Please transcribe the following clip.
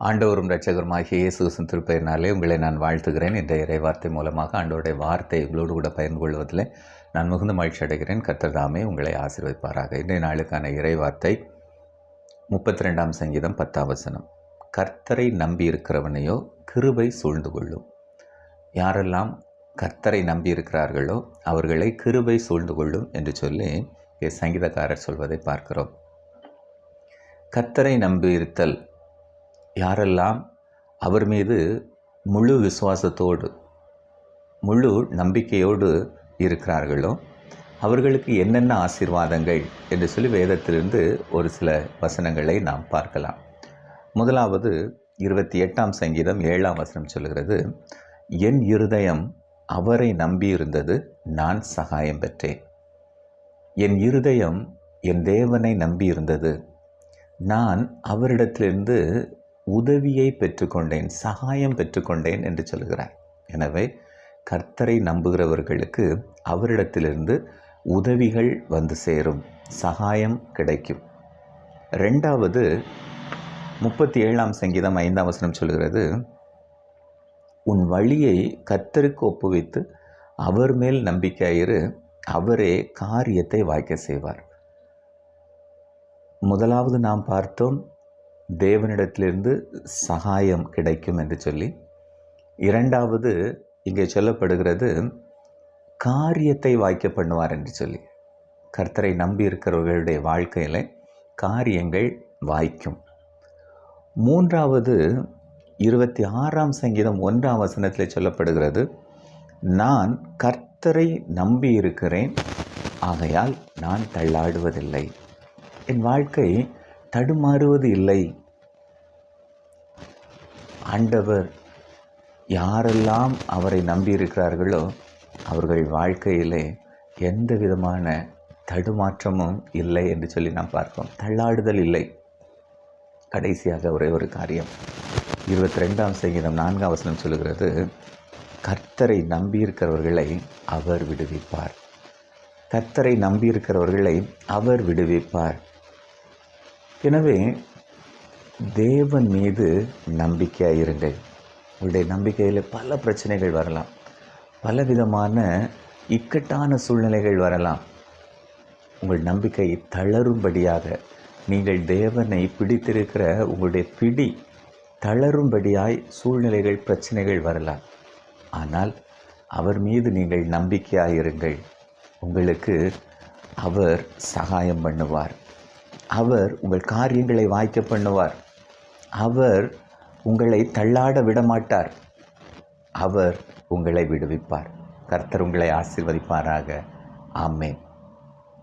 ஆண்டவரும் ரட்சகருமாகிய இயேசுவின் திருப்பெயரினாலே உங்களை நான் வாழ்த்துகிறேன். இந்த இறைவார்த்தை மூலமாக ஆண்டவருடைய வார்த்தை உங்களோடு கூட பகிர்ந்து கொள்வதில் நான் மிகுந்த மகிழ்ச்சி அடைகிறேன். கத்தர்தாமே உங்களை ஆசீர்வதிப்பாராக. இன்றைய நாளுக்கான இறைவார்த்தை முப்பத்தி ரெண்டாம் சங்கீதம் பத்தாம் வசனம். கர்த்தரை நம்பி இருக்கிறவனையோ கிருபை சூழ்ந்து கொள்ளும் யாரெல்லாம் கர்த்தரை நம்பி இருக்கிறார்களோ அவர்களை கிருபை சூழ்ந்து கொள்ளும் என்று சொல்லி சங்கீதக்காரர் சொல்வதை பார்க்கிறோம். கர்த்தரை நம்பியிருத்தல் யாரெல்லாம் அவர் மீது முழு விசுவாசத்தோடு முழு நம்பிக்கையோடு இருக்கிறார்களோ அவர்களுக்கு என்னென்ன ஆசீர்வாதங்கள் என்று சொல்லி வேதத்திலிருந்து ஒரு சில வசனங்களை நாம் பார்க்கலாம். முதலாவது இருபத்தி எட்டாம் சங்கீதம் ஏழாம் வசனம் சொல்கிறது என் இருதயம் அவரை நம்பியிருந்தது நான் சகாயம் பெற்றேன். என் இருதயம் என் தேவனை நம்பியிருந்தது. நான் அவரிடத்திலிருந்து உதவியை பெற்றுக்கொண்டேன் சகாயம் பெற்றுக்கொண்டேன் என்று சொல்கிறார் எனவே கர்த்தரை நம்புகிறவர்களுக்கு அவரிடத்திலிருந்து உதவிகள் வந்து சேரும் சகாயம் கிடைக்கும். ரெண்டாவது முப்பத்தி ஏழாம் சங்கீதம் ஐந்தாம் வசனம் சொல்கிறது உன் வழியை கர்த்தருக்கு ஒப்புவித்து அவர் மேல் நம்பிக்கையாயிரு அவரே காரியத்தை வாய்க்க செய்வார். முதலாவது நாம் பார்த்தோம் தேவனிடத்திலிருந்து சகாயம் கிடைக்கும் என்று சொல்லி இரண்டாவது இங்கே சொல்லப்படுகிறது காரியத்தை வாய்க்க பண்ணுவார் என்று சொல்லி. கர்த்தரை நம்பி இருக்கிறவர்களுடைய வாழ்க்கையில் காரியங்கள் வாய்க்கும். மூன்றாவது இருபத்தி ஆறாம் சங்கீதம் ஒன்றாம் வசனத்தில் சொல்லப்படுகிறது நான் கர்த்தரை நம்பி இருக்கிறேன் ஆகையால் நான் தள்ளாடுவதில்லை. என் வாழ்க்கை தடுமாறுவது இல்லை. ஆண்டவர் யாரெல்லாம் அவரை நம்பியிருக்கிறார்களோ அவர்கள் வாழ்க்கையிலே எந்த விதமான தடுமாற்றமும் இல்லை என்று சொல்லி நாம் பார்ப்போம். தள்ளாடுதல் இல்லை. கடைசியாக ஒரே ஒரு காரியம். இருபத்தி ரெண்டாம் சங்கீதம் நான்காம் வசனம் சொல்லுகிறது கர்த்தரை நம்பியிருக்கிறவர்களை அவர் விடுவிப்பார். கர்த்தரை நம்பியிருக்கிறவர்களை அவர் விடுவிப்பார். எனவே தேவன் மீது நம்பிக்கையாக இருங்கள். உங்களுடைய நம்பிக்கையில் பல பிரச்சனைகள் வரலாம். பலவிதமான இக்கட்டான சூழ்நிலைகள் வரலாம். உங்கள் நம்பிக்கை தளரும்படியாக நீங்கள் தேவனை பிடித்திருக்கிற உங்களுடைய பிடி தளரும்படியாய் சூழ்நிலைகள் பிரச்சனைகள் வரலாம். ஆனால் அவர் மீது நீங்கள் நம்பிக்கையாக இருங்கள். உங்களுக்கு அவர் சகாயம் பண்ணுவார். அவர் உங்கள் காரியங்களை வாய்க்க பண்ணுவார். அவர் உங்களை தள்ளாட விடமாட்டார். அவர் உங்களை விடுவிப்பார். கர்த்தர் உங்களை ஆசிர்வதிப்பாராக. ஆமேன்.